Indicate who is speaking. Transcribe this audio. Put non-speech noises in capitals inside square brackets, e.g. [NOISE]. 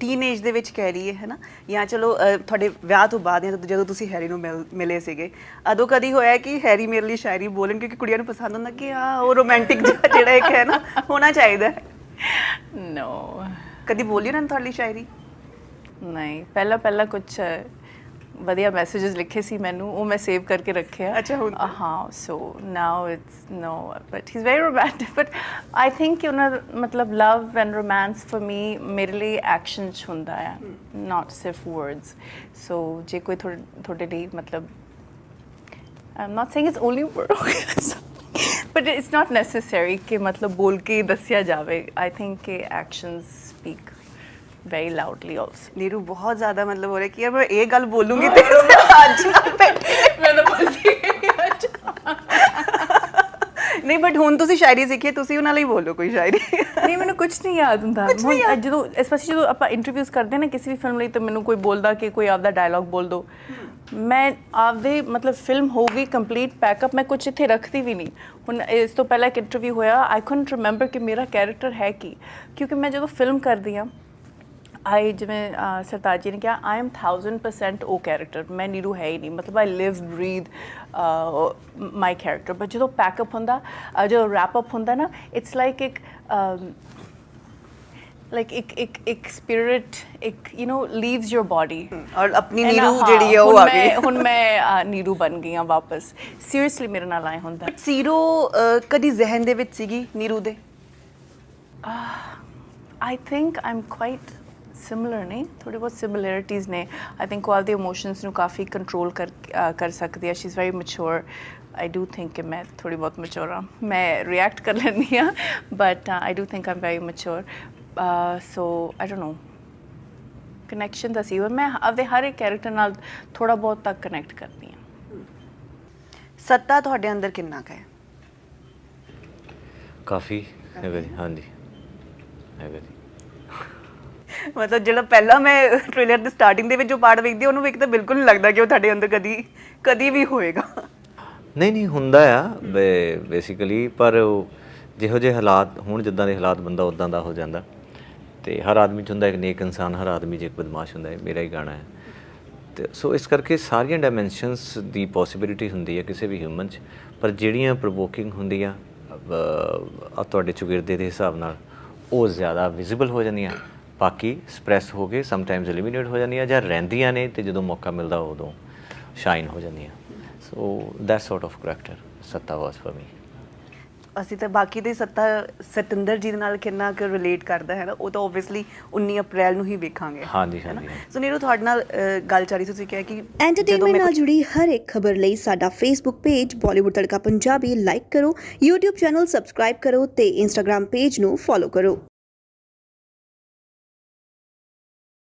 Speaker 1: Teenage ਦੇ ਵਿੱਚ ਕਹਿ ਲਈਏ ਹੈ ਨਾ? ਜਾਂ ਚਲੋ ਅ, ਤੁਹਾਡੇ ਵਿਆਹ ਤੋਂ ਬਾਅਦ ਜਾਂ ਜਦੋਂ ਤੁਸੀਂ ਹੈਰੀ ਨੂੰ ਮਿਲ- ਮਿਲੇ ਸੀਗੇ ਅਦੋਂ ਕਦੀ ਹੋਇਆ ਕਿ ਹੈਰੀ ਮੇਰੇ ਲਈ ਸ਼ਾਇਰੀ ਬੋਲਣ ਕਿਉਂਕਿ ਕੁੜੀਆਂ ਨੂੰ ਪਸੰਦ ਹੁੰਦਾ ਕਿ ਆ ਉਹ ਰੋਮਾਂਟਿਕ [LAUGHS] ਜਿਹੜਾ ਇੱਕ ਹੈ ਨਾ ਹੋਣਾ ਚਾਹੀਦਾ ਹੈ।
Speaker 2: ਨੋ
Speaker 1: ਕਦੀ ਬੋਲੀ ਉਹਨਾਂ ਨੇ ਤੁਹਾਡੇ ਲਈ ਸ਼ਾਇਰੀ?
Speaker 2: ਨਹੀਂ ਪਹਿਲਾਂ ਪਹਿਲਾਂ ਕੁਝ ਵਧੀਆ ਮੈਸੇजेस ਲਿਖੇ ਸੀ ਮੈਨੂੰ ਉਹ ਮੈਂ ਸੇਵ ਕਰਕੇ ਰੱਖਿਆ
Speaker 1: ਅੱਛਾ ਹੁਣ
Speaker 2: ਹਾਂ so now it's no but he is very romantic but I think ਕਿ ਉਹਨਾਂ ਮਤਲਬ love and romance for me ਮੇਰੇ ਲਈ ਐਕਸ਼ਨ ਚ ਹੁੰਦਾ ਹੈ। ਨਾਟ ਸਿਰਫ ਵਰਡਸ ਸੋ ਜੇ ਕੋਈ ਤੁਹਾਡੇ ਲਈ ਮਤਲਬ I'm not saying it's only words but it's not necessary ਕਿ ਮਤਲਬ ਬੋਲ ਕੇ ਦੱਸਿਆ ਜਾਵੇ। ਆਈ ਥਿੰਕ ਕਿ actions speak very loudly also.
Speaker 1: Neeru ਬਹੁਤ ਜ਼ਿਆਦਾ ਮਤਲਬ ਹੋ ਰਿਹਾ ਕਿ ਯਾਰ ਮੈਂ ਇਹ ਗੱਲ ਬੋਲੂੰਗੀ ਤੇ ਅੱਜ
Speaker 2: ਮੈਂ ਤਾਂ ਫਸੀ
Speaker 1: ਨਹੀਂ ਬਟ ਹੁਣ ਤੁਸੀਂ ਸ਼ਾਇਰੀ ਸਿੱਖੀ ਤੁਸੀਂ ਉਹਨਾਂ ਲਈ ਬੋਲੋ ਕੋਈ ਸ਼ਾਇਰੀ।
Speaker 2: ਨਹੀਂ ਮੈਨੂੰ ਕੁਝ ਨਹੀਂ ਯਾਦ ਹੁੰਦਾ। ਹੁਣ ਜਦੋਂ ਸਪੈਸ਼ਲੀ ਜਦੋਂ ਆਪਾਂ ਇੰਟਰਵਿਊਜ਼ ਕਰਦੇ ਨਾ ਕਿਸੇ ਵੀ ਫਿਲਮ ਲਈ ਤਾਂ ਮੈਨੂੰ ਕੋਈ ਬੋਲਦਾ ਕਿ ਕੋਈ ਆਪਦਾ ਡਾਇਲੌਗ ਬੋਲ ਦੋ। ਮੈਂ ਆਪਦੇ ਮਤਲਬ ਫਿਲਮ ਹੋ ਗਈ ਕੰਪਲੀਟ ਪੈਕਅਪ ਮੈਂ ਕੁਝ ਇੱਥੇ ਰੱਖਦੀ ਵੀ ਨਹੀਂ। ਹੁਣ ਇਸ ਤੋਂ ਪਹਿਲਾਂ ਇੱਕ ਇੰਟਰਵਿਊ ਹੋਇਆ ਆਈ ਕੈਨਟ ਰਿਮੈਂਬਰ ਕਿ ਮੇਰਾ ਕੈਰੈਕਟਰ ਹੈ ਕੀ। ਕਿਉਂਕਿ ਮੈਂ ਜਦੋਂ ਫਿਲਮ ਕਰਦੀ ਹਾਂ ਆਈ ਜਿਵੇਂ ਸਰਤਾਜ ਜੀ ਨੇ ਕਿਹਾ ਆਈ ਐਮ 1000% ਉਹ ਕੈਰੈਕਟਰ ਮੈਂ ਨੀਰੂ ਹੈ ਹੀ ਨਹੀਂ ਮਤਲਬ I live breathe my character but ਜਦੋਂ ਪੈਕਅਪ ਹੁੰਦਾ ਅਹ, ਜਦੋਂ ਰੈਪ ਅਪ ਹੁੰਦਾ ਨਾ ਇਟਸ ਲਾਈਕ ਇੱਕ ਲਾਈਕ ਇੱਕ ਇੱਕ ਇੱਕ ਸਪਿਰਿਟ ਇੱਕ you know leaves your body
Speaker 1: ਔਰ ਆਪਣੀ ਨੀਰੂ ਜਿਹੜੀ ਹੈ ਉਹ ਆ ਗਈ।
Speaker 2: ਹੁਣ ਮੈਂ ਨੀਰੂ ਬਣ ਗਈ ਹਾਂ ਵਾਪਸ। ਸੀਰੀਅਸਲੀ ਮੇਰੇ ਨਾਲ ਆਏ ਹੁੰਦਾ।
Speaker 1: ਸੀਰੋ ਕਦੀ ਜ਼ਿਹਨ ਦੇ ਵਿੱਚ ਸੀਗੀ ਨੀਰੂ ਦੇ?
Speaker 2: I think I'm quite similar ਨਹੀਂ ਥੋੜੀ ਬਹੁਤ ਸਿਮਿਲੈਰਿਟੀਜ਼ ਨੇ ਆਈ ਥਿੰਕ ਉਹ ਆਪਦੇ ਇਮੋਸ਼ਨਸ ਨੂੰ ਕਾਫੀ ਕੰਟਰੋਲ ਕਰ ਕਰ ਸਕਦੀ ਹੈ she is very mature I do think ਕਿ ਮੈਂ ਥੋੜੀ ਬਹੁਤ ਮੈਚੁਰ ਹਾਂ ਮੈਂ ਰਿਐਕਟ ਕਰ ਲੈਂਦੀ ਹਾਂ but I do think I'm very mature so I don't know connection ਦਾ ਸੀ ਮੈਂ ਆਪਦੇ ਹਰ ਇੱਕ ਕੈਰੈਕਟਰ ਨਾਲ ਥੋੜਾ ਬਹੁਤ ਤੱਕ ਕਨੈਕਟ ਕਰਦੀ ਹਾਂ
Speaker 1: ਸੱਤਾ ਤੁਹਾਡੇ ਅੰਦਰ ਕਿੰਨਾ ਕੁ ਹੈ
Speaker 3: ਕਾਫੀ ਹੈਗਾ ਜੀ ਹਾਂਜੀ ਹੈਗਾ ਜੀ
Speaker 1: ਮਤਲਬ ਜਿਹੜਾ ਪਹਿਲਾਂ ਮੈਂ ਟ੍ਰੇਲਰ ਦੇ ਸਟਾਰਟਿੰਗ ਦੇ ਵਿੱਚ ਜੋ ਪਾਰਟ ਵੇਖਦੀ ਹਾਂ, ਉਹਨੂੰ ਵੇਖ ਤਾਂ ਬਿਲਕੁਲ ਨਹੀਂ ਲੱਗਦਾ ਕਿ ਉਹ ਤੁਹਾਡੇ ਅੰਦਰ ਕਦੀ ਕਦੀ ਵੀ ਹੋਏਗਾ।
Speaker 3: ਨਹੀਂ ਨਹੀਂ ਹੁੰਦਾ ਆ ਬੇਸਿਕਲੀ ਪਰ ਉਹ ਜਿਹੋ ਜਿਹੇ ਹਾਲਾਤ ਹੁਣ ਜਿੱਦਾਂ ਦੇ ਹਾਲਾਤ ਬੰਦਾ ਉਦਾਂ ਦਾ ਹੋ ਜਾਂਦਾ। ਤੇ ਹਰ ਆਦਮੀ ਚ ਹੁੰਦਾ ਇੱਕ ਨੇਕ ਇਨਸਾਨ ਹਰ ਆਦਮੀ ਚ ਇੱਕ ਬਦਮਾਸ਼ ਹੁੰਦਾ ਹੈ ਮੇਰਾ ਹੀ ਗਾਣਾ ਹੈ। ਤੇ ਸੋ ਇਸ ਕਰਕੇ ਸਾਰੀਆਂ ਡਾਈਮੈਂਸ਼ਨਸ ਦੀ ਪੋਸਿਬਿਲਿਟੀ ਹੁੰਦੀ ਹੈ ਕਿਸੇ ਵੀ ਹਿਊਮਨ ਚ ਪਰ ਜਿਹੜੀਆਂ ਪ੍ਰੋਵੋਕਿੰਗ ਹੁੰਦੀਆਂ ਅਹ, ਆ ਤੁਹਾਡੇ ਚੁਗਿਰਦੇ ਦੇ ਹਿਸਾਬ ਨਾਲ ਉਹ ਜ਼ਿਆਦਾ ਵਿਜ਼ੀਬਲ ਹੋ ਜਾਂਦੀਆਂ। ਬਾਕੀ ਐਕਸਪ੍ਰੈਸ ਹੋ ਕੇ ਸਮਟਾਈਮਸ ਐਲੀਮੀਨੇਟ ਹੋ ਜਾਂਦੀਆਂ ਜਾਂ ਰਹਿੰਦੀਆਂ ਨੇ ਤੇ ਜਦੋਂ ਮੌਕਾ ਮਿਲਦਾ ਉਦੋਂ ਸ਼ਾਈਨ ਹੋ ਜਾਂਦੀਆਂ so that sort of character ਸੱਤਾ ਵਾਸ ਫॉर ਮੀ
Speaker 1: ਅਸੀਂ ਤਾਂ ਬਾਕੀ ਦੇ ਸੱਤਾ ਸਤਿੰਦਰ ਜੀ ਦੇ ਨਾਲ ਕਿੰਨਾ ਕੁ ਰਿਲੇਟ ਕਰਦਾ ਹੈ ਨਾ ਉਹ ਤਾਂ ਆਬਵੀਅਸਲੀ 19 ਅਪ੍ਰੈਲ ਨੂੰ ਹੀ ਵੇਖਾਂਗੇ
Speaker 3: ਹਾਂਜੀ? ਹਾਂਜੀ।
Speaker 1: ਸੋ ਨੀਰੂ ਤੁਹਾਡੇ ਨਾਲ ਗੱਲ ਚਾਰੀ ਤੁਸੀਂ ਕਿਹਾ ਕਿ
Speaker 4: ਐਂਟਰਟੇਨਮੈਂਟ ਨਾਲ ਜੁੜੀ ਹਰ ਇੱਕ ਖਬਰ ਲਈ ਸਾਡਾ Facebook page Bollywood Tadka Punjabi like ਕਰੋ YouTube ਚੈਨਲ ਸਬਸਕ੍ਰਾਈਬ ਕਰੋ ਤੇ Instagram ਪੇਜ ਨੂੰ ਫੋਲੋ ਕਰੋ